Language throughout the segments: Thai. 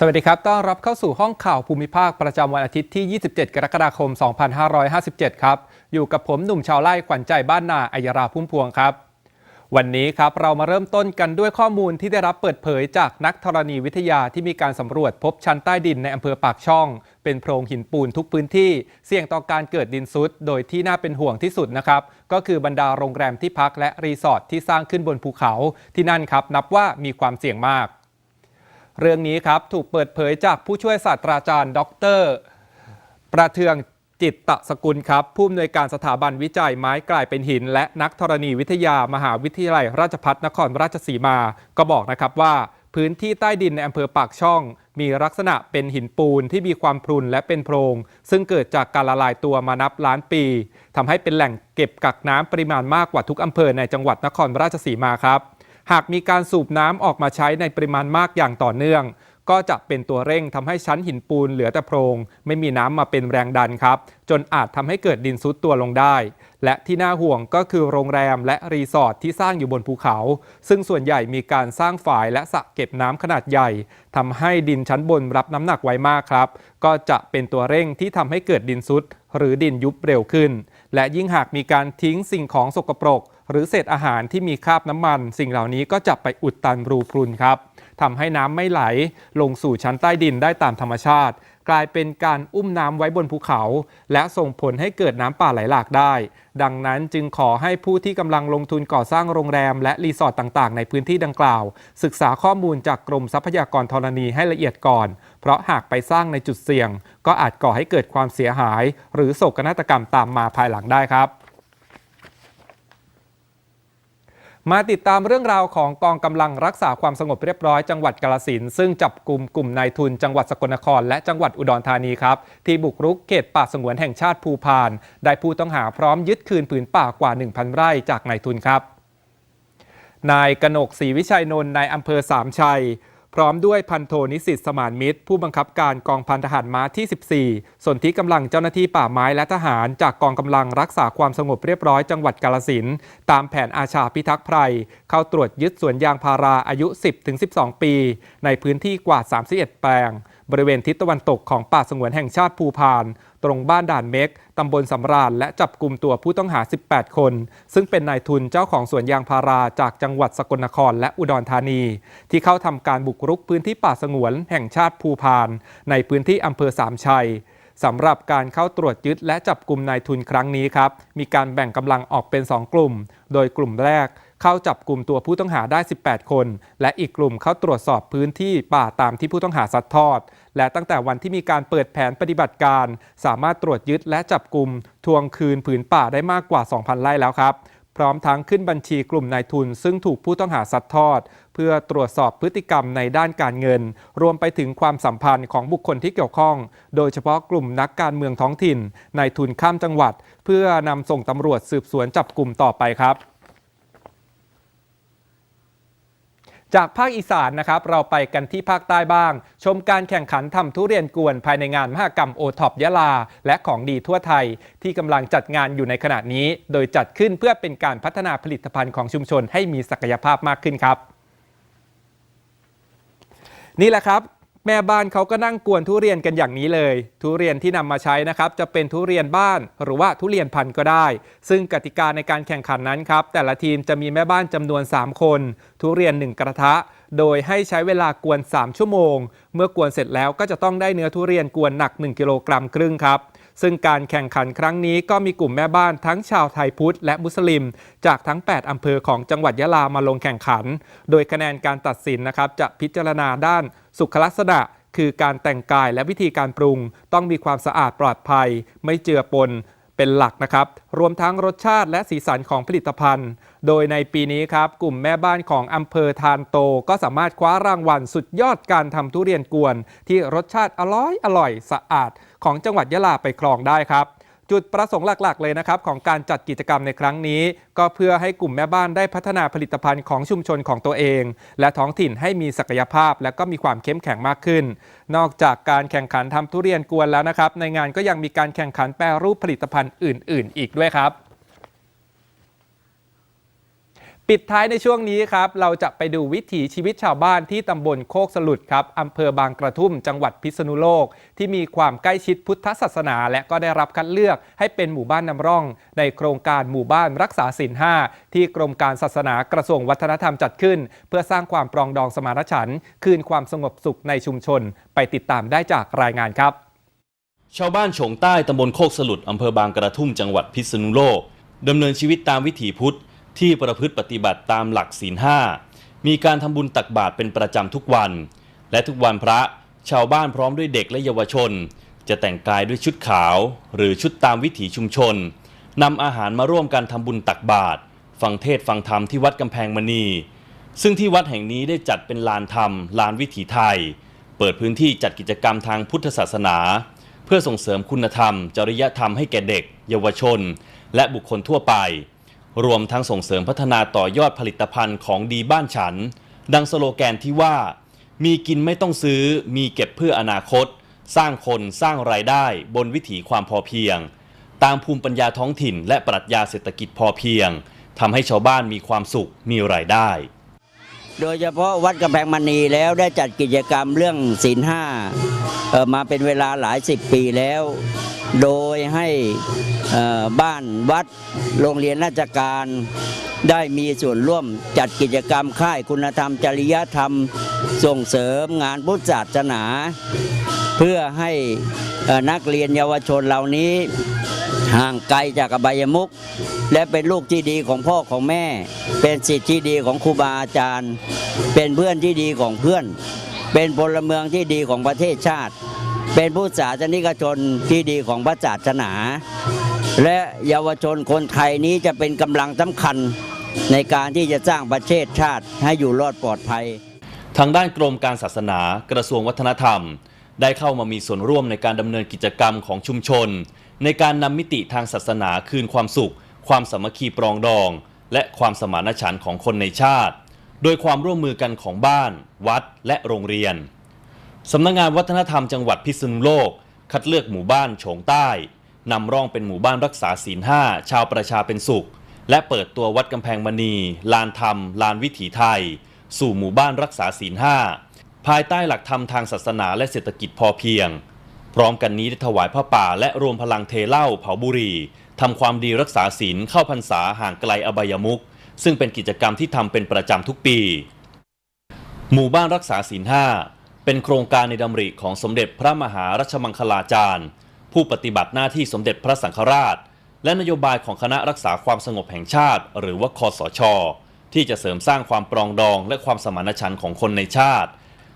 สวัสดีครับ ต้อนรับเข้าสู่ห้องข่าวภูมิภาคประจำวันอาทิตย์ที่ 27 กรกฎาคม 2557 ครับ อยู่กับผมหนุ่มชาวไร่ขวัญใจบ้านนาอัยราพุ่มพวงครับ วันนี้ครับเรามาเริ่มต้นกันด้วยข้อมูลที่ได้รับเปิดเผยจากนักธรณีวิทยาที่มีการสำรวจพบชั้นใต้ดินในอำเภอปากช่อง เป็นโพรงหินปูนทุกพื้นที่ เสี่ยงต่อการเกิดดินซุด โดยที่น่าเป็นห่วงที่สุดนะครับ ก็คือบรรดาโรงแรมที่พักและรีสอร์ทที่สร้างขึ้นบนภูเขา ที่นั่นครับนับว่ามีความเสี่ยงมาก เรื่องนี้ครับถูกเปิดเผยจากผู้ช่วยศาสตราจารย์ ดร ประเทืองจิตตะสกุลครับ ผู้อำนวยการสถาบันวิจัยไม้กลายเป็นหิน และนักธรณีวิทยามหาวิทยาลัย ราชภัฏนครราชสีมา ก็บอกนะครับว่า พื้นที่ใต้ดินในอำเภอปากช่อง มีลักษณะเป็นหินปูนที่มีความพรุนและเป็นโพรง ซึ่งเกิดจากการละลายตัวมานับล้านปีทำให้เป็นแหล่งเก็บกักน้ำปริมาณมากกว่าทุกอำเภอในจังหวัดนครราชสีมาครับ หากมีการสูบน้ำออกมาใช้ในปริมาณมากอย่างต่อเนื่อง ก็จะเป็นตัวเร่งทำให้ชั้นหินปูนเหลือแต่โพรง ไม่มีน้ำมาเป็นแรงดันครับ จนอาจทำให้เกิดดินซุดตัวลงได้ และที่น่าห่วงก็คือโรงแรมและรีสอร์ทที่สร้างอยู่บนภูเขา ซึ่งส่วนใหญ่มีการสร้างฝายและสระเก็บน้ำขนาดใหญ่ทำให้ดินชั้นบนรับน้ำหนักไว้มากครับ ก็จะเป็นตัวเร่งที่ทำให้เกิดดินซุดหรือดินยุบเร็วขึ้น และยิ่งหากมีการทิ้งสิ่งของสกปรก หรือเศษอาหารที่มีคราบน้ำมัน สิ่งเหล่านี้ก็จะไปอุดตันรูพรุนครับทำให้น้ำไม่ไหลลงสู่ชั้นใต้ดินได้ตามธรรมชาติ กลายเป็นการอุ้มน้ำไว้บนภูเขา และส่งผลให้เกิดน้ำป่าไหลหลากได้ ดังนั้นจึงขอให้ผู้ที่กำลังลงทุนก่อสร้างโรงแรม และรีสอร์ทต่างๆ ในพื้นที่ดังกล่าว ศึกษาข้อมูลจากกรมทรัพยากรธรณีให้ละเอียดก่อน เพราะหากไปสร้างในจุดเสี่ยง ก็อาจก่อให้เกิดความเสียหาย หรือโศกนาฏกรรมตามมาภายหลังได้ครับ มาติดตามเรื่องราวของกองกำลังรักษาความสงบเรียบร้อยจังหวัดกาลสินซึ่งจับกลุ่มกลุ่มนายทุนจังหวัดสกลนคร และจังหวัดอุดรธานีครับ ที่บุกรุกเขตป่าสงวนแห่งชาติภูพาน ได้ผู้ต้องหาพร้อมยึดคืนผืนป่ากว่า 1,000 ไร่จากนายทุนครับ นายกนกศรีวิชัยนนท์นายอำเภอสามชัย พร้อมด้วยพันโทนิสิตสมานมิตร ผู้บังคับการกองพันทหารม้าที่ 14 ส่วนที่กำลังเจ้าหน้าที่ป่าไม้และทหาร จากกองกำลังรักษาความสงบเรียบร้อยจังหวัดกาลสินตามแผนอาชาพิทักษ์ไพรเข้าตรวจยึดสวนยางพาราอายุ 10-12 ปี ในพื้นที่กว่า 31 แปลง บริเวณทิศตะวันตกของป่าสงวนแห่งชาติภูพาน ตรงบ้านด่านเม็กตำบลสำราญและจับกลุ่มตัวผู้ต้องหา 18 คน ซึ่งเป็นนายทุนเจ้าของสวนยางพาราจากจังหวัดสกลนครและอุดรธานี ที่เข้าทำการบุกรุกพื้นที่ป่าสงวนแห่งชาติภูพาน ในพื้นที่อำเภอสามชัยสำหรับการเข้าตรวจยึดและจับกลุ่มนายทุนครั้งนี้ครับ มีการแบ่งกำลังออกเป็น 2 กลุ่ม โดยกลุ่มแรกเข้าจับกลุ่มตัวผู้ต้องหาได้ 18 คน และอีกกลุ่มเข้าตรวจสอบพื้นที่ป่าตามที่ผู้ต้องหาสัดทอด และตั้งแต่วันที่มีการเปิดแผนปฏิบัติการ สามารถตรวจยึดและจับกลุ่มทวงคืนผืนป่าได้มากกว่า 2,000 ไร่แล้วครับ พร้อมทั้งขึ้นบัญชีกลุ่มนายทุน ซึ่งถูกผู้ต้องหาสัดทอด เพื่อตรวจสอบพฤติกรรมในด้านการเงิน รวมไปถึงความสัมพันธ์ของบุคคลที่เกี่ยวข้อง โดยเฉพาะกลุ่มนักการเมืองท้องถิ่นนายทุนข้ามจังหวัด เพื่อนำส่งตำรวจสืบสวนจับกลุ่มต่อไปครับ จากภาคอีสานนะครับเราไปกันที่ภาคใต้บ้าง ชมการแข่งขันทำทุเรียนกวนภายในงานมหกรรมโอท็อปยะลา และของดีทั่วไทย ที่กำลังจัดงานอยู่ในขณะนี้ โดยจัดขึ้นเพื่อเป็นการพัฒนาผลิตภัณฑ์ของชุมชนให้มีศักยภาพมากขึ้นครับ นี่แหละครับ แม่บ้านเขาก็นั่งกวนทุเรียนกันอย่างนี้เลย ทุเรียนที่นำมาใช้นะครับ จะเป็นทุเรียนบ้านหรือว่าทุเรียนพันธุ์ก็ได้ ซึ่งกติกาในการแข่งขันนั้นครับ แต่ละทีมจะมีแม่บ้านจำนวน 3 คน ทุเรียน 1 กระทะ โดยให้ใช้เวลากวน 3 ชั่วโมง เมื่อกวนเสร็จแล้วก็จะต้องได้เนื้อทุเรียนกวนหนัก 1 กิโลกรัมครึ่งครับ ซึ่งการแข่งขันครั้งนี้ก็มีกลุ่มแม่บ้านทั้งชาวไทยพุทธและมุสลิม จากทั้ง 8 อำเภอของจังหวัดยะลามาลงแข่งขัน โดยคะแนนการตัดสินนะครับจะพิจารณาด้านสุขลักษณะคือการแต่งกายและวิธีการปรุง ต้องมีความสะอาดปลอดภัย ไม่เจือปน เป็นหลักนะครับ รวมทั้งรสชาติและสีสันของผลิตภัณฑ์ โดยในปีนี้ครับกลุ่มแม่บ้านของอำเภอทานโต ก็สามารถคว้ารางวัลสุดยอดการทำทุเรียนกวน ที่รสชาติอร่อยอร่อยสะอาด ของจังหวัดยะลาไปครองได้ครับ จุดประสงค์หลัก ๆ เลยนะครับของการจัดกิจกรรมในครั้งนี้ ก็เพื่อให้กลุ่มแม่บ้านได้พัฒนาผลิตภัณฑ์ของชุมชนของตัวเอง และท้องถิ่นให้มีศักยภาพ และก็มีความเข้มแข็งมากขึ้น นอกจากการแข่งขันทำทุเรียนกวนแล้วนะครับ ในงานก็ยังมีการแข่งขันแปรรูปผลิตภัณฑ์อื่น ๆ อีกด้วยครับ ปิดท้ายในช่วงนี้ครับ เราจะไปดูวิถีชีวิตชาวบ้านที่ตำบลโคกสลุดครับอำเภอบางกระทุ่มจังหวัดพิษณุโลก ที่มีความใกล้ชิดพุทธศาสนา และก็ได้รับคัดเลือกให้เป็นหมู่บ้านนำร่อง ในโครงการหมู่บ้านรักษาศีลห้าที่กรมการศาสนากระทรวงวัฒนธรรมจัดขึ้น เพื่อสร้างความปรองดองสมานฉันท์คืนความสงบสุขในชุมชน ไปติดตามได้จากรายงานครับ ชาวบ้านโฉงใต้ตำบลโคกสลุดอำเภอบางกระทุ่มจังหวัดพิษณุโลกดำเนินชีวิตตามวิถีพุทธ ที่ประพฤติปฏิบัติตามหลักศีลห้ามีการทำบุญตักบาตรเป็นประจำทุกวัน และทุกวันพระชาวบ้านพร้อมด้วยเด็กและเยาวชน จะแต่งกายด้วยชุดขาว หรือชุดตามวิถีชุมชนนำอาหารมาร่วมกันทำบุญตักบาตรฟังเทศฟังธรรมที่วัดกำแพงมณี ซึ่งที่วัดแห่งนี้ได้จัดเป็นลานธรรม ลานวิถีไทย เปิดพื้นที่จัดกิจกรรมทางพุทธศาสนา เพื่อส่งเสริมคุณธรรม จริยธรรมให้แก่เด็ก เยาวชน และบุคคลทั่วไป รวมทั้งส่งเสริมพัฒนาต่อยอดผลิตภัณฑ์ของดีบ้านฉัน ดังสโลแกนที่ว่า มีกินไม่ต้องซื้อ มีเก็บเพื่ออนาคต สร้างคนสร้างรายได้บนวิถีความพอเพียง ตามภูมิปัญญาท้องถิ่น และปรัชญาเศรษฐกิจพอเพียงทำให้ชาวบ้านมีความสุขมีรายได้ โดยเฉพาะวัดกำแพงมณีแล้วได้จัดกิจกรรมเรื่องศีลห้ามาเป็นเวลาหลายสิบปีแล้ว โดยให้บ้านวัดโรงเรียนราชการได้มีส่วนร่วมจัดกิจกรรมค่ายคุณธรรม จริยธรรม ส่งเสริมงานพุทธศาสนา เพื่อให้เอ่อนักเรียนเยาวชนเหล่านี้ห่างไกลจากอบายมุข และเป็นลูกที่ดีของพ่อของแม่ เป็นสิทธิที่ดีของครูบาอาจารย์ เป็นเพื่อนที่ดีของเพื่อน เป็นพลเมืองที่ดีของประเทศชาติ เป็นผู้ศาสนิกชนที่ดีของพระศาสนา และเยาวชนคนไทยนี้จะเป็นกำลังสำคัญในการที่จะสร้างประเทศชาติให้อยู่รอดปลอดภัย ทางด้านกรมการศาสนากระทรวงวัฒนธรรม ได้เข้ามามีส่วนร่วมในการดำเนินกิจกรรมของชุมชน ในการนำมิติทางศาสนาคืนความสุข ความสามัคคีปรองดอง และความสมานฉันท์ของคนในชาติ โดยความร่วมมือกันของบ้าน วัด และโรงเรียนสำนักงานวัฒนธรรมจังหวัดพิษณุโลก คัดเลือกหมู่บ้านโฉงใต้นำร่องเป็นหมู่บ้านรักษาศีลห้าชาวประชาเป็นสุข และเปิดตัววัดกำแพงมณี ลานธรรม ลานวิถีไทย สู่หมู่บ้านรักษาศีลห้าภายใต้หลักธรรมทางศาสนาและเศรษฐกิจพอเพียง พร้อมกันนี้ได้ถวายผ้าป่าและรวมพลังเทเล้าเผาบุรี ทำความดีรักษาศีลเข้าพรรษาห่างไกลอบายมุขซึ่งเป็นกิจกรรมที่ทำเป็นประจำทุกปี หมู่บ้านรักษาศีลห้าเป็นโครงการในดำริของสมเด็จพระมหารัชมังคลาจารย์ ผู้ปฏิบัติหน้าที่สมเด็จพระสังฆราช และนโยบายของคณะรักษาความสงบแห่งชาติ หรือว่าคอสช ที่จะเสริมสร้างความปรองดองและความสมานฉันท์ของคนในชาติ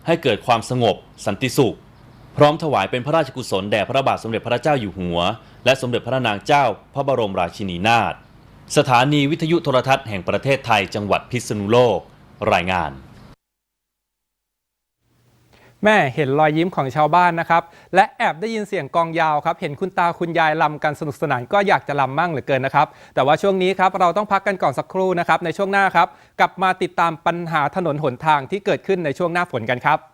ให้เกิดความสงบ สันติสุข พร้อมถวายเป็นพระราชกุศลแด่พระบาทสมเด็จพระเจ้าอยู่หัว และสมเด็จพระนางเจ้าพระบรมราชินีนาถสถานีวิทยุโทรทัศน์แห่งประเทศไทยจังหวัดพิษณุโลก รายงาน แม่เห็นรอยยิ้มของชาวบ้านนะครับ และแอบได้ยินเสียงกองยาวครับ เห็นคุณตาคุณยายลำกันสนุกสนานก็อยากจะลำมั่งเหลือเกินนะครับ แต่ว่าช่วงนี้ครับเราต้องพักกันก่อนสักครู่นะครับ ในช่วงหน้าครับ กลับมาติดตามปัญหาถนนหนทางที่เกิดขึ้นในช่วงหน้าฝนกันครับ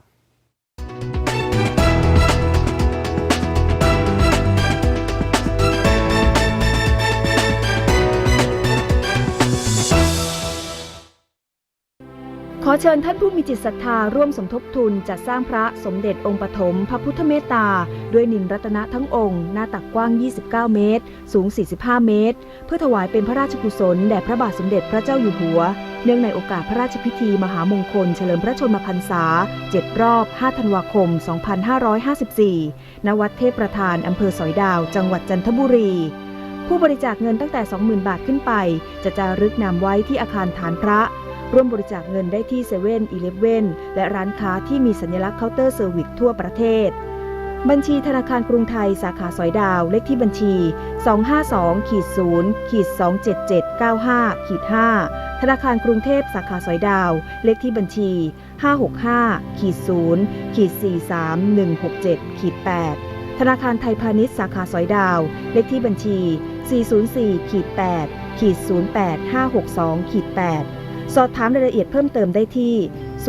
เชิญท่านผู้มีจิตศรัทธาร่วมสมทบทุนจัดสร้างพระสมเด็จองค์ปฐมพระพุทธเมตตา ด้วยนินรัตนะทั้งองค์ หน้าตักกว้าง 29 เมตร สูง 45 เมตร เพื่อถวายเป็นพระราชกุศลแด่พระบาทสมเด็จพระเจ้าอยู่หัว เนื่องในโอกาสพระราชพิธีมหามงคลเฉลิมพระชนมพรรษา 7 รอบ 5 ธันวาคม 2554 ณ วัดเทพประธานอำเภอสอยดาว จังหวัดจันทบุรีผู้บริจาคเงินตั้งแต่ 20,000 บาทขึ้นไป จะจารึกนำไว้ที่อาคารฐานพระ ร่วมบริจาคเงินได้ที่7 e เ e ่ e อและร้านค้าที่มีสัญลักษณ์เคาน์เตอร์เซอร์วิสทั่วประเทศ บัญชีธนาคารกรุงไทยสาขาสอยดาว เลขที่บัญชี 252ขีด0ขีด27795ขีด5ธนาคารกรุงเทพสาขาสอยดาว เลขที่บัญชี 565ขีด0ขีด43167ขีด8ธนาคารไทยพาณิชย์สาขาสอยดาว เลขที่บัญชี 404 สอบถามรายละเอียดเพิ่มเติมได้ที่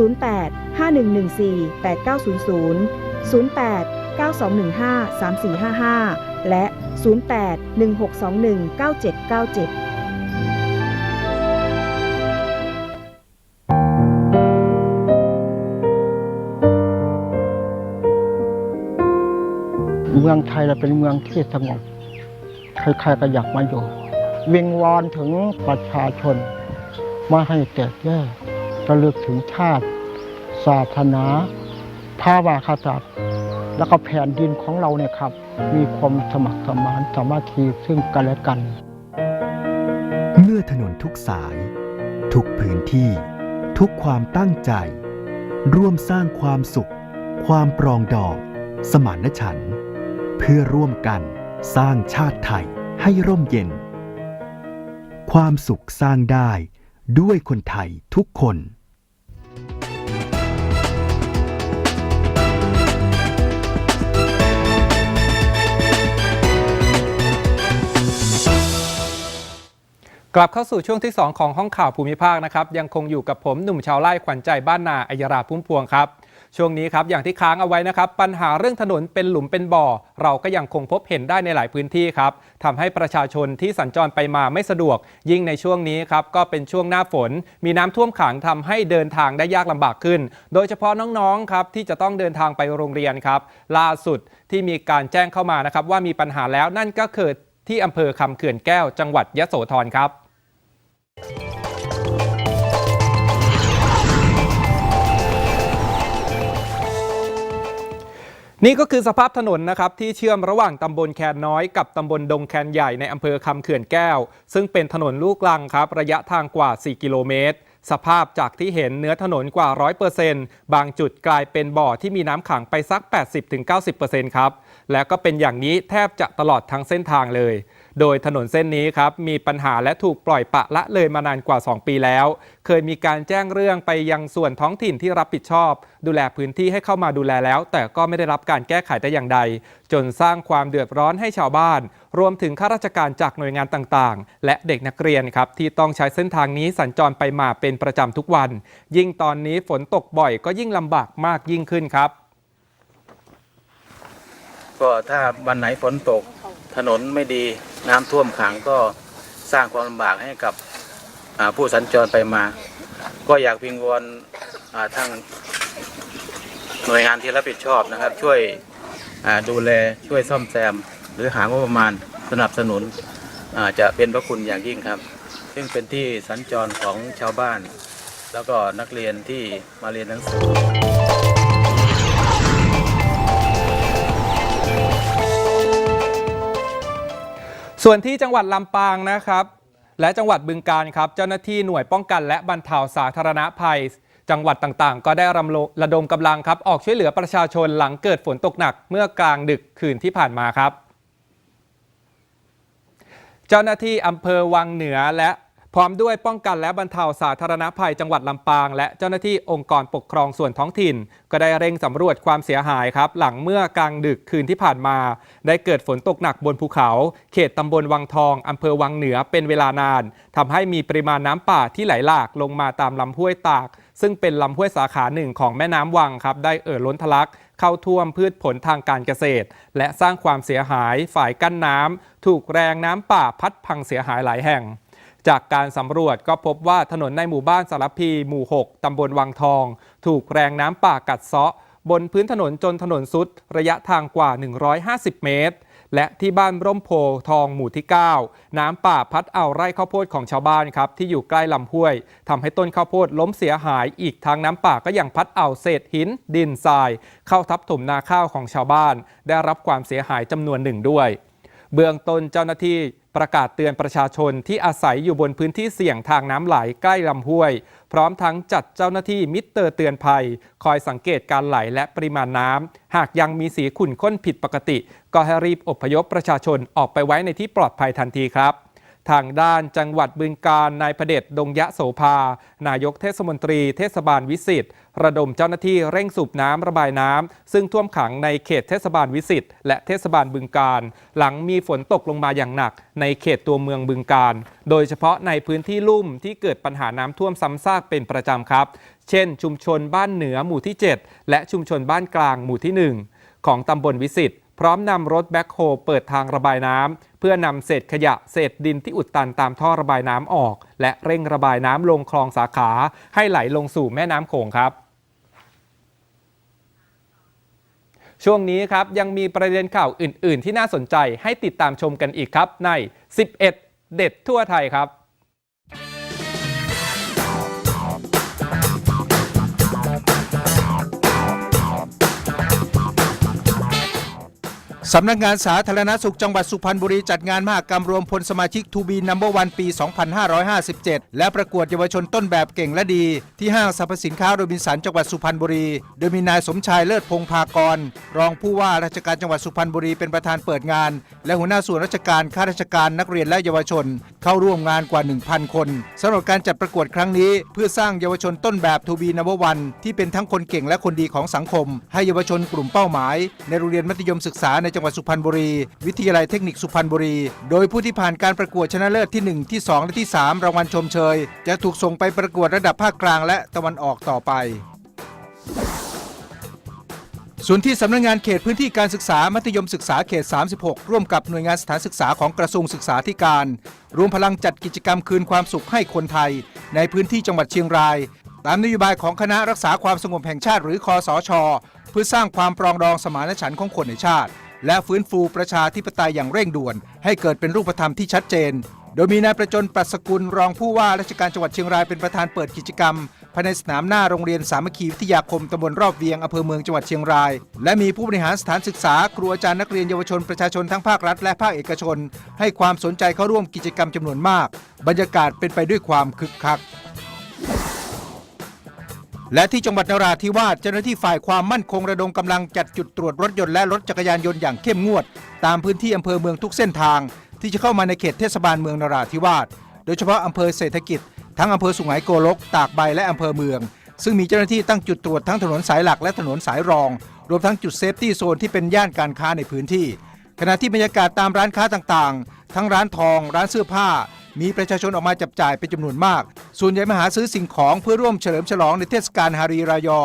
08 5114 8900 08 9215 3455 และ 08 1621 9797เมืองไทยเราเป็นเมืองที่สงบ ใครๆก็อยากมาอยู่ วิงวอนถึงประชาชน ไม่ให้แตกแยกระลึกถึงชาติ ศาสนาพระมหากษัตริย์แล้วก็แผ่นดินของเราเนี่ยครับ มีความสมัครสมานสามัคคีซึ่งกันและกัน เมื่อถนนทุกสาย ทุกพื้นที่ ทุกความตั้งใจ ร่วมสร้างความสุข ความปรองดองสมานฉันท์เพื่อร่วมกันสร้างชาติไทยให้ร่มเย็น ความสุขสร้างได้ ด้วยคนไทยทุกคนกลับเข้าสู่ช่วงที่ 2 ของห้องข่าวภูมิภาคนะครับ ยังคงอยู่กับผมหนุ่มชาวไร่ขวัญใจบ้านนาอัยราพุ่มพวงครับ ช่วงนี้ครับอย่างที่ค้างเอาไว้นะครับปัญหาเรื่องถนนเป็นหลุมเป็นบ่อ เราก็ยังคงพบเห็นได้ในหลายพื้นที่ครับทำให้ประชาชนที่สัญจรไปมาไม่สะดวก ยิ่งในช่วงนี้ครับก็เป็นช่วงหน้าฝน มีน้ำท่วมขังทำให้เดินทางได้ยากลำบากขึ้น โดยเฉพาะน้องๆครับที่จะต้องเดินทางไปโรงเรียนครับล่าสุดที่มีการแจ้งเข้ามานะครับว่ามีปัญหาแล้วนั่นก็คือที่อำเภอคำเขื่อนแก้วจังหวัดยะโสธรครับ นี่ก็คือสภาพถนนนะครับที่เชื่อมระหว่างตำบลแคนน้อยกับตำบลดงแคนใหญ่ในอำเภอคำเขื่อนแก้ว ซึ่งเป็นถนนลูกลังครับ ระยะทางกว่า 4 กิโลเมตร สภาพจากที่เห็นเนื้อถนนกว่า 100%บางจุดกลายเป็นบ่อที่มีน้ำขังไปสัก 80-90%ครับ และก็เป็นอย่างนี้แทบจะตลอดทั้งเส้นทางเลย โดยถนนเส้นนี้ครับมีปัญหาและถูกปล่อยปะละเลยมานานกว่า 2 ปีแล้ว เคยมีการแจ้งเรื่องไปยังส่วนท้องถิ่นที่รับผิดชอบ ดูแลพื้นที่ให้เข้ามาดูแลแล้ว แต่ก็ไม่ได้รับการแก้ไขแต่อย่างใด จนสร้างความเดือดร้อนให้ชาวบ้าน รวมถึงข้าราชการจากหน่วยงานต่างๆ และเด็กนักเรียนครับที่ต้องใช้เส้นทางนี้สัญจรไปมาเป็นประจำทุกวัน ยิ่งตอนนี้ฝนตกบ่อยก็ยิ่งลำบากมากยิ่งขึ้นครับก็ถ้าวันไหนฝนตกถนนไม่ดี น้ำท่วมขังก็สร้างความลำบากให้กับผู้สัญจรไปมา ก็อยากวิงวอนอ่าทางหน่วยงานที่รับผิดชอบนะครับ ช่วยดูแลช่วยซ่อมแซม หรือหางบประมาณสนับสนุนจะเป็นพระคุณอย่างยิ่งครับ ซึ่งเป็นที่สัญจรของชาวบ้าน แล้วก็นักเรียนที่มาเรียนหนังสือ ส่วนที่จังหวัดลำปางนะครับ และจังหวัดบึงการครับ เจ้าหน้าที่หน่วยป้องกันและบรรเทาสาธารณภัย จังหวัดต่างๆ ก็ได้รำโลระดมกำลังครับ ออกช่วยเหลือประชาชนหลังเกิดฝนตกหนักเมื่อกลางดึกคืนที่ผ่านมาครับ เจ้าหน้าที่อำเภอวังเหนือและ พร้อมด้วยป้องกันและบรรเทาสาธารณภัยจังหวัดลำปาง และเจ้าหน้าที่องค์กรปกครองส่วนท้องถิ่น ก็ได้เร่งสำรวจความเสียหายครับ หลังเมื่อกลางดึกคืนที่ผ่านมา ได้เกิดฝนตกหนักบนภูเขา เขตตำบลวังทองอำเภอวังเหนือเป็นเวลานานทำให้มีปริมาณน้ำป่าที่ไหลหลากลงมาตามลำห้วยตาก ซึ่งเป็นลำห้วยสาขาหนึ่งของแม่น้ำวังครับได้เอ่อล้นทะลักเข้าท่วมพืชผลทางการเกษตร และสร้างความเสียหายฝ่ายกั้นน้ำถูกแรงน้ำป่าพัดพังเสียหายหลายแห่ง จากการสำรวจก็พบว่าถนนในหมู่บ้านสารพีหมู่ 6 ตำบลวังทอง ถูกแรงน้ำป่ากัดเซาะ บนพื้นถนนจนถนนสุด ระยะทางกว่า 150 เมตร และที่บ้านร่มโพทองหมู่ที่ 9 น้ำป่าพัดเอาไร่ข้าวโพดของชาวบ้านครับที่อยู่ใกล้ลำห้วยทำให้ต้นข้าวโพดล้มเสียหายอีกทางน้ำป่าก็ยังพัดเอาเศษหิน ดินทราย เข้าทับถมนาข้าวของชาวบ้าน ได้รับความเสียหายจำนวนหนึ่งด้วย เบื้องต้นเจ้าหน้าที่ ประกาศเตือนประชาชนที่อาศัยอยู่บนพื้นที่เสี่ยงทางน้ำไหลใกล้ลำห้วย พร้อมทั้งจัดเจ้าหน้าที่มิเตอร์เตือนภัย คอยสังเกตการไหลและปริมาณน้ำหากยังมีสีขุ่นข้นผิดปกติ ก็ให้รีบอพยพประชาชนออกไปไว้ในที่ปลอดภัยทันทีครับ ทางด้านจังหวัดบึงการนายพระเดชดงยะโสภา นายกเทศมนตรีเทศบาลวิสิตระดมเจ้าหน้าที่เร่งสูบน้ำระบายน้ำซึ่งท่วมขังในเขตเทศบาลวิสิตและเทศบาลบึงการ หลังมีฝนตกลงมาอย่างหนัก ในเขตตัวเมืองบึงการ โดยเฉพาะในพื้นที่ลุ่มที่เกิดปัญหาน้ำท่วมซ้ำซากเป็นประจำครับ เช่น ชุมชนบ้านเหนือหมู่ที่ 7 และชุมชนบ้านกลางหมู่ที่ 1 ของตำบลวิสิต พร้อมนำรถแบ็คโฮเปิดทางระบายน้ำเพื่อนำเศษขยะเศษดินที่อุดตันตามท่อระบายน้ำออก และเร่งระบายน้ำลงคลองสาขา ให้ไหลลงสู่แม่น้ำโขงครับช่วงนี้ครับยังมีประเด็นข่าวอื่น ๆ ที่น่าสนใจให้ติดตามชมกันอีกครับใน 11 เด็ดทั่วไทยครับ สำนักงานสาธารณสุขจังหวัดสุพรรณบุรีจัดงานมหกรรมรวมพลสมาชิกทูบีนัมเบอร์วันปี 2557 และประกวดเยาวชนต้นแบบเก่งและดี ที่ห้างสรรพสินค้าโรบินสันจังหวัดสุพรรณบุรี โดยมีนายสมชายเลิศพงพากร รองผู้ว่าราชการจังหวัดสุพรรณบุรีเป็นประธานเปิดงาน และหัวหน้าส่วนราชการข้าราชการนักเรียนและเยาวชน เข้าร่วมงานกว่า 1,000 คนสำหรับการจัดประกวดครั้งนี้ เพื่อสร้างเยาวชนต้นแบบทูบีนัมเบอร์วันที่เป็นทั้งคนเก่งและคนดีของสังคม ให้เยาวชนกลุ่มเป้าหมาย ในโรงเรียนมัธยมศึกษาในจังังหวัดสุพรรณบุรี วิทยาลัยเทคนิคสุพรรณบุรี โดยผู้ที่ผ่านการประกวดชนะเลิศที่ 1 ที่ 2 และที่ 3 รางวัลชมเชย จะถูกส่งไปประกวดระดับภาคกลางและตะวันออกต่อไปส่วนที่สำนักงานเขตพื้นที่การศึกษามัธยมศึกษาเขต 36 ร่วมกับหน่วยงานสถานศึกษาของกระทรวงศึกษาธิการ รวมพลังจัดกิจกรรมคืนความสุขให้คนไทย ในพื้นที่จังหวัดเชียงราย ตามนโยบายของคณะรักษาความสงบแห่งชาติหรือคอสชเพื่อสร้างความปรองดองสมานฉันท์ของคนในชาติ และฟื้นฟูประชาธิปไตยอย่างเร่งด่วน ให้เกิดเป็นรูปธรรมที่ชัดเจน โดยมีนายประจนปัสกุลรองผู้ว่าราชการจังหวัดเชียงรายเป็นประธานเปิดกิจกรรมภายในสนามหน้าโรงเรียนสามัคคีวิทยาคมตำบลรอบเวียงอำเภอเมืองจังหวัดเชียงราย และมีผู้บริหารสถานศึกษา ครูอาจารย์นักเรียนเยาวชนประชาชนทั้งภาครัฐและภาคเอกชน ให้ความสนใจเข้าร่วมกิจกรรมจำนวนมาก บรรยากาศเป็นไปด้วยความคึกคัก และที่จังหวัดนราธิวาสเจ้าหน้าที่ฝ่ายความมั่นคงระดมกำลังจัดจุดตรวจรถยนต์และรถจักรยานยนต์อย่างเข้มงวด ตามพื้นที่อำเภอเมืองทุกเส้นทาง ที่จะเข้ามาในเขตเทศบาลเมืองนราธิวาสโดยเฉพาะอำเภอเศรษฐกิจ ทั้งอำเภอสุไหงโกลก ตากใบและอำเภอเมือง ซึ่งมีเจ้าหน้าที่ตั้งจุดตรวจทั้งถนนสายหลักและถนนสายรอง รวมทั้งจุดเซฟตี้โซนที่เป็นย่านการค้าในพื้นที่ ขณะที่บรรยากาศตามร้านค้าต่างๆ ทั้งร้านทอง ร้านเสื้อผ้า มีประชาชนออกมาจับจ่ายเป็นจำนวนมาก ส่วนใหญ่มาหาซื้อสิ่งของเพื่อร่วมเฉลิมฉลองในเทศกาลฮารีรายอ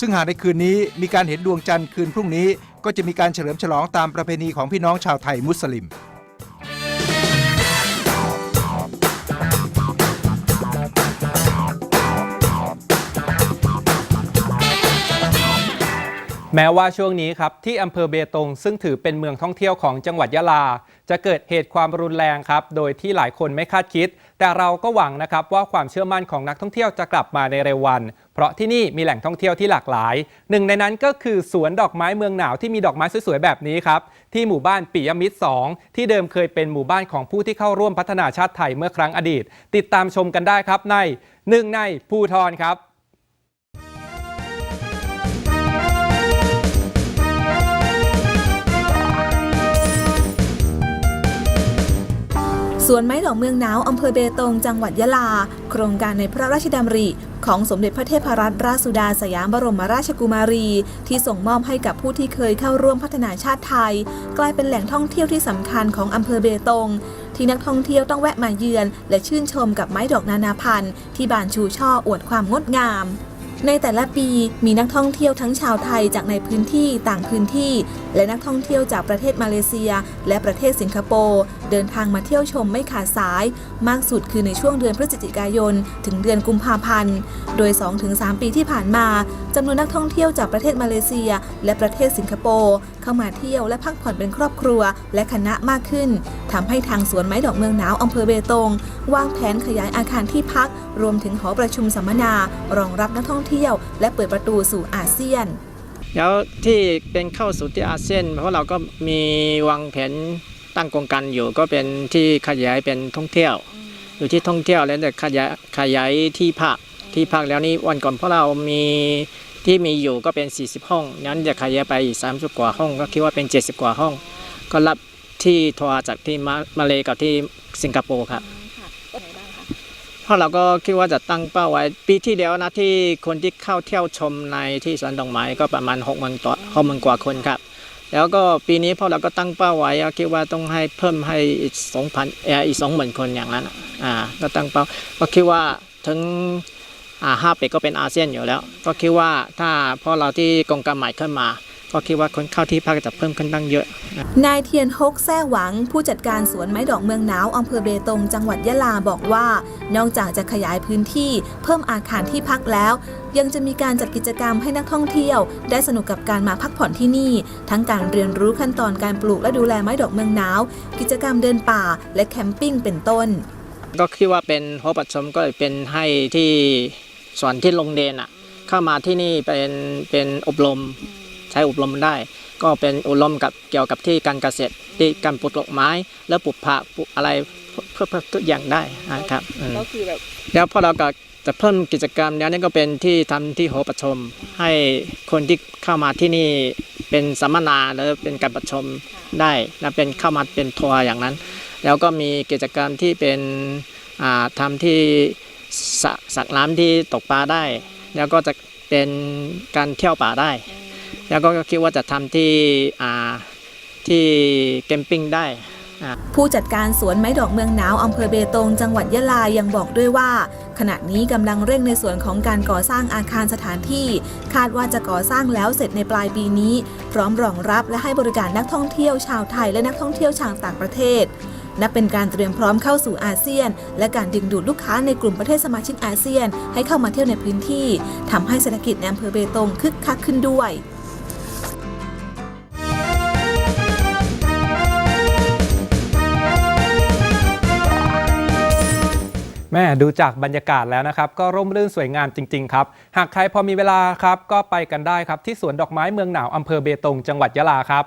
ซึ่งหากในคืนนี้มีการเห็นดวงจันทร์คืนพรุ่งนี้ ก็จะมีการเฉลิมฉลองตามประเพณีของพี่น้องชาวไทยมุสลิม แม้ว่าช่วงนี้ครับที่อำเภอเบตงซึ่งถือเป็นเมืองท่องเที่ยวของจังหวัดยะลา จะเกิดเหตุความรุนแรงครับ โดยที่หลายคนไม่คาดคิด แต่เราก็หวังนะครับว่าความเชื่อมั่นของนักท่องเที่ยวจะกลับมาในเร็ววัน เพราะที่นี่มีแหล่งท่องเที่ยวที่หลากหลาย หนึ่งในนั้นก็คือสวนดอกไม้เมืองหนาวที่มีดอกไม้สวยๆแบบนี้ครับที่หมู่บ้านปิยมิตร 2 ที่เดิมเคยเป็นหมู่บ้านของผู้ที่เข้าร่วมพัฒนาชาติไทยเมื่อครั้งอดีต ติดตามชมกันได้ครับในหนึ่งในภูทรครับ สวนไม้ดอกเมืองหนาวอำเภอเบตง จังหวัดยะลา โครงการในพระราชดำริ ของสมเด็จพระเทพรัตนราชสุดาสยามบรมราชกุมารี ที่ส่งมอบให้กับผู้ที่เคยเข้าร่วมพัฒนาชาติไทย กลายเป็นแหล่งท่องเที่ยวที่สำคัญของอำเภอเบตง ที่นักท่องเที่ยวต้องแวะมาเยือน และชื่นชมกับไม้ดอกนานาพันธุ์ที่บานชูช่ออวดความงดงาม ในแต่ละปีมีนักท่องเที่ยวทั้งชาวไทยจากในพื้นที่ต่างพื้นที่ และนักท่องเที่ยวจากประเทศมาเลเซีย และประเทศสิงคโปร์เดินทางมาเที่ยวชมไม่ขาดสาย มากสุดคือในช่วงเดือนพฤศจิกายน ถึงเดือนกุมภาพันธ์ โดย 2-3 ปีที่ผ่านมาจำนวนนักท่องเที่ยวจากประเทศมาเลเซีย และประเทศสิงคโปร์เข้ามาเที่ยวและพักผ่อนเป็นครอบครัว และคณะมากขึ้นทำให้ทางสวนไม้ดอกเมืองหนาวอำเภอเบตงวางแผนขยายอาคารที่พัก รวมถึงหอประชุมสัมมนารองรับนักท่องเที่ยว และเปิดประตูสู่อาเซียน แล้วที่เป็นเข้าสู่ที่อาเซียน เพราะเราก็มีวางแผนตั้งโครงการอยู่ ก็เป็นที่ขยายเป็นท่องเที่ยว อยู่ที่ท่องเที่ยวแล้วแต่ขยายขยายที่พักที่พักแล้วนี่วันก่อนเพราะเรามีที่มีอยู่ก็เป็น 40 ห้อง นั้นจะขยายไปอีก30 กว่าห้อง ก็คิดว่าเป็น 70 กว่าห้อง ก็รับที่ทัวร์จากที่มามาเลกับที่สิงคโปร์ครับ เพราะเราก็คิดว่าจะตั้งเป้าไว้ ปีที่แล้วนะที่คนที่เข้าเที่ยวชมในที่สวนดอกไม้ก็ประมาณ6กหมื่นต่อหกหมื่นกว่าคนครับ แล้วก็ปีนี้พอเราก็ตั้งเป้าไว้คิดว่าต้องให้เพิ่มให้อีกสองพันเอออีกสองหมื่นคนอย่างนั้นอ่าก็ตั้งเป้าก็คิดว่าถึงอ่าห้าปีก็เป็นอาเซียนอยู่แล้ว ก็คิดว่าถ้าพอเราที่กองการใหม่ขึ้นมา ก็คิดว่าคนเข้าที่พักจะเพิ่มขึ้นตั้งเยอะ นายเทียนฮกแซ่หวัง ผู้จัดการสวนไม้ดอกเมืองหนาวอำเภอเบตงจังหวัดยะลาบอกว่า นอกจากจะขยายพื้นที่เพิ่มอาคารที่พักแล้ว ยังจะมีการจัดกิจกรรมให้นักท่องเที่ยว ได้สนุกกับการมาพักผ่อนที่นี่ ทั้งการเรียนรู้ขั้นตอนการปลูกและดูแลไม้ดอกเมืองหนาว กิจกรรมเดินป่า และแคมปิ้งเป็นต้น ก็คิดว่าเป็นหอประชุมก็เป็นให้ที่ส่วนที่โรงเรียนอะเข้ามาที่นี่เป็นเป็นอบรม ใช้อบรมได้ ก็เป็นอบรมกับเกี่ยวกับที่การเกษตรที่การปลูกดอกไม้ แล้วปลูกผักปลูกอะไรเพื่อเพื่อทุกอย่างได้นะครับก็คือแบบแล้วพอเราก็จะเพิ่มกิจกรรมแล้วนี่ก็เป็นที่ทำที่หอประชุมให้คนที่เข้ามาที่นี่เป็นสัมมนาแล้วเป็นการประชุมได้แล้วเป็นเข้ามาเป็นทัวร์อย่างนั้น แล้วก็มีกิจกรรมที่เป็นอ่าทำที่สระสระน้ำที่ตกปลาได้ แล้วก็จะเป็นการเที่ยวป่าได้ แล้วก็คิดว่าจะทำที่ที่แคมปิ้งได้ผู้จัดการสวนไม้ดอกเมืองหนาวอำเภอเบตง จังหวัดยะลายังบอกด้วยว่า ขณะนี้กำลังเร่งในส่วนของการก่อสร้างอาคารสถานที่ คาดว่าจะก่อสร้างแล้วเสร็จในปลายปีนี้ พร้อมรองรับและให้บริการนักท่องเที่ยวชาวไทยและนักท่องเที่ยวชาวต่างประเทศ นับเป็นการเตรียมพร้อมเข้าสู่อาเซียน และการดึงดูดลูกค้าในกลุ่มประเทศสมาชิกอาเซียน ให้เข้ามาเที่ยวในพื้นที่ทำให้เศรษฐกิจในอำเภอเบตงคึกคักขึ้นด้วย แม่ดูจากบรรยากาศแล้วนะครับ ก็ร่มรื่นสวยงามจริง ๆ ครับ หากใครพอมีเวลาครับก็ไปกันได้ครับ ที่สวนดอกไม้เมืองหนาวอำเภอเบตงจังหวัดยะลาครับ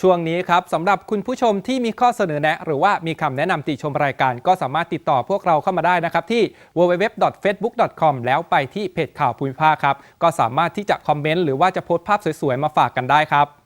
ช่วงนี้ครับสำหรับคุณผู้ชมที่มีข้อเสนอแนะ หรือว่ามีคำแนะนำติชมรายการ ก็สามารถติดต่อพวกเราเข้ามาได้นะครับ ที่ www.facebook.com แล้วไปที่เพจข่าวภูมิภาคครับก็สามารถที่จะคอมเมนต์หรือว่าจะโพสต์ภาพสวยๆมาฝากกันได้ครับ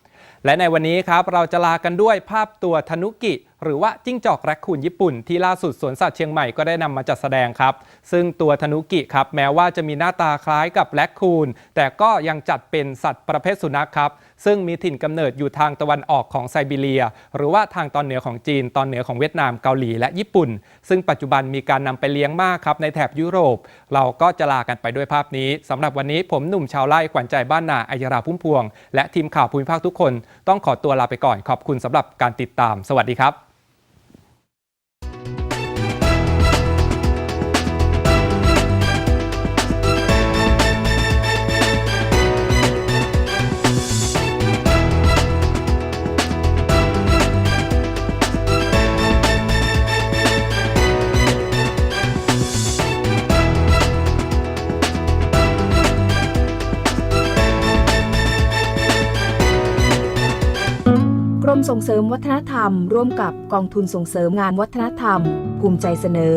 และในวันนี้ครับเราจะลากันด้วยภาพตัวทนุกิ หรือว่าจิ้งจอกแรคคูนญี่ปุ่นที่ล่าสุดสวนสัตว์เชียงใหม่ก็ได้นำมาจัดแสดงครับ ซึ่งตัวทนุกิครับแม้ว่าจะมีหน้าตาคล้ายกับแรคคูนแต่ก็ยังจัดเป็นสัตว์ประเภทสุนัขครับ ซึ่งมีถิ่นกำเนิดอยู่ทางตะวันออกของไซบีเรีย หรือว่าทางตอนเหนือของจีน ตอนเหนือของเวียดนามเกาหลีและญี่ปุ่น ซึ่งปัจจุบันมีการนำไปเลี้ยงมากครับในแถบยุโรป เราก็จะลากันไปด้วยภาพนี้สำหรับวันนี้ผมหนุ่มชาวไร่ขวัญใจบ้านนาอัยราพุ่มพวง และทีมข่าวภูมิภาคทุกคน ต้องขอตัวลาไปก่อนขอบคุณสำหรับการติดตาม สวัสดีครับ ส่งเสริมวัฒนธรรม ร่วมกับกองทุนส่งเสริมงานวัฒนธรรม ภูมิใจเสนอ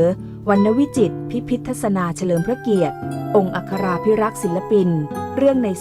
วรรณวิจิตพิพิธศนาเฉลิมพระเกียรติ องค์อัคราพิรักษ์ศิลปิน เรื่องใน